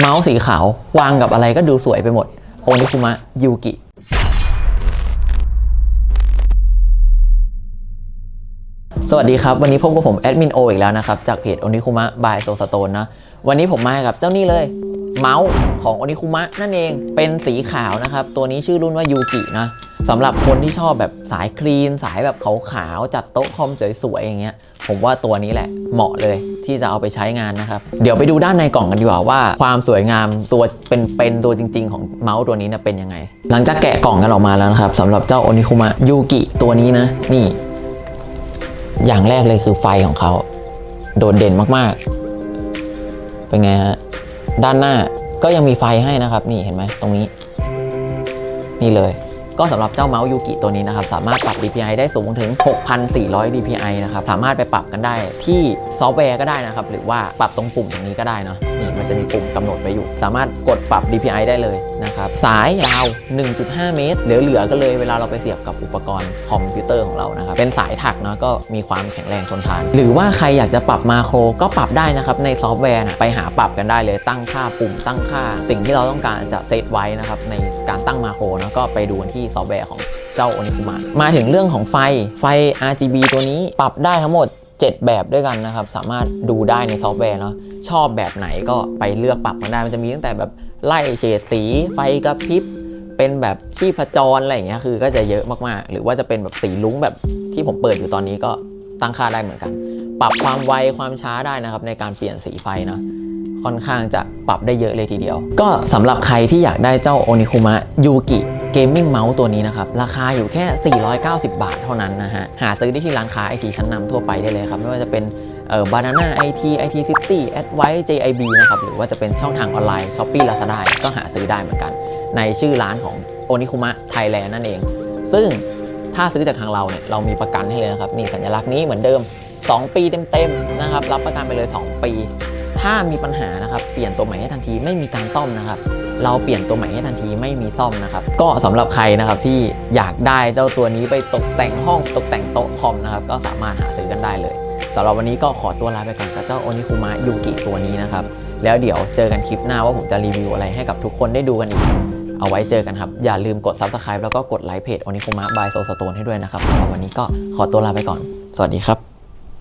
เมาส์สีขาว วางกับอะไรก็ดูสวยไปหมด โอนิคุมะยูกิ สวัสดีครับ วันนี้พบกับผมแอดมินโออีกแล้วนะครับ จากเพจโอนิคุมะบายโซสโตนนะ วันนี้ผมมากับเจ้านี่เลย เมาส์ของโอนิคุมะนั่นเองเป็นสีขาวนะครับ ตัวนี้ชื่อรุ่นว่ายูกินะสำหรับคนที่ชอบแบบสายคลีน สายแบบขาวๆจัดโต๊ะคอมสวยๆอย่างเงี้ย ผมว่าตัวนี้แหละเหมาะเลยที่จะเอาไปใช้งานนะครับ เดี๋ยวไปดูด้านในกล่องกันดีกว่าว่า ความสวยงามตัวเป็นเป็นตัวจริง ๆ ของเมาส์ตัวนี้นะเป็นยังไง หลังจากแกะกล่องกันออกมาแล้วนะครับสำหรับเจ้าโอนิคุมะยูกิตัวนี้นะ นี่ อย่างแรกเลยคือไฟของเขา โดดเด่นมากๆ เป็นไงฮะด้านหน้าก็ยังมีไฟให้นะครับ นี่เห็นไหมตรงนี้ นี่เลย ก็สำหรับเจ้าเมาส์ยูกิตัวนี้นะครับสามารถปรับ DPI ได้สูงถึง 6,400 DPI นะครับสามารถไปปรับกันได้ที่ซอฟต์แวร์ก็ได้นะครับหรือว่าปรับตรงปุ่มตรงนี้ก็ได้เนาะ มันจะมีปุ่มกำหนดไว้อยู่ สามารถกดปรับ DPI ได้เลยนะครับสายยาว 1.5 เมตรเหลือๆก็เลยเวลาเราไปเสียบกับอุปกรณ์คอมพิวเตอร์ของเรานะครับเป็นสายถักเนาะก็มีความแข็งแรงทนทาน หรือว่าใครอยากจะปรับมาโครก็ปรับได้นะครับในซอฟต์แวร์ไปหาปรับกันได้เลยตั้งค่าปุ่มตั้งค่า สิ่งที่เราต้องการจะเซตไว้นะครับในการตั้งมาโครนะก็ไปดูที่ซอฟต์แวร์ของเจ้าโอนิคุมะมาถึงเรื่องของไฟไฟ RGB ตัวนี้ปรับได้ทั้งหมด 7 แบบด้วยกันนะครับ สามารถดูได้ในซอฟต์แวร์เนาะชอบแบบไหนก็ไปเลือกปรับกันได้มันจะมีตั้งแต่แบบไล่เฉดสี ไฟกระพริบเป็นแบบชีพจรอะไรอย่างเงี้ยคือก็จะเยอะมากๆ หรือว่าจะเป็นแบบสีลุ้งแบบที่ผมเปิดอยู่ตอนนี้ก็ตั้งค่าได้เหมือนกัน ปรับความไวความช้าได้นะครับ ในการเปลี่ยนสีไฟนะค่อนข้างจะปรับได้เยอะเลยทีเดียว ก็สำหรับใครที่อยากได้เจ้าโอนิคุมะยูกิ เกมมิ่งเมาส์ตัวนี้นะครับ ราคาอยู่แค่ 490 บาทเท่านั้นนะฮะ หาซื้อได้ที่ร้านค้าไอทีชั้นนำทั่วไปได้เลยครับ ไม่ว่าจะเป็นเอ่อบานาน่าไอทีไอทีซิตี้แอดไวท์ JIB นะครับ หรือว่าจะเป็นช่องทางออนไลน์ s h อ p e e Lazada ก็หาซื้อได้เหมือนกัน ในชื่อร้านของโอนิคุมะไทยแลนด์นั่นเอง ซึ่งถ้าซื้อจากทางเราเนี่ยเรามีประกันให้เลยนะครับนี่สัญลักษณ์นี้เหมือนเดิม 2 ปีเต็มๆนะครับรับประกันไปเลย 2 ปี ถ้ามีปัญหานะครับเปลี่ยนตัวใหม่ให้ทันทีไม่มีการซ่อมนะครับ เราเปลี่ยนตัวใหม่ให้ทันทีไม่มีซ่อมนะครับ ก็สำหรับใครนะครับที่อยากได้เจ้าตัวนี้ไปตกแต่งห้องตกแต่งโต๊ะคอมนะครับก็สามารถหาซื้อกันได้เลยสำหรับวันนี้ก็ขอตัวลาไปก่อนกับเจ้าโอนิคุมะยูกิตัวนี้นะครับแล้วเดี๋ยวเจอกันคลิปหน้าว่าผมจะรีวิวอะไรให้กับทุกคนได้ดูกันอีก เอาไว้เจอกันครับ อย่าลืมกด Subscribe แล้วก็กดไลค์เพจโอนิคุมะบายโซสโตนให้ด้วยนะครับสำหรับวันนี้ก็ขอตัวลาไปก่อน สวัสดีครับ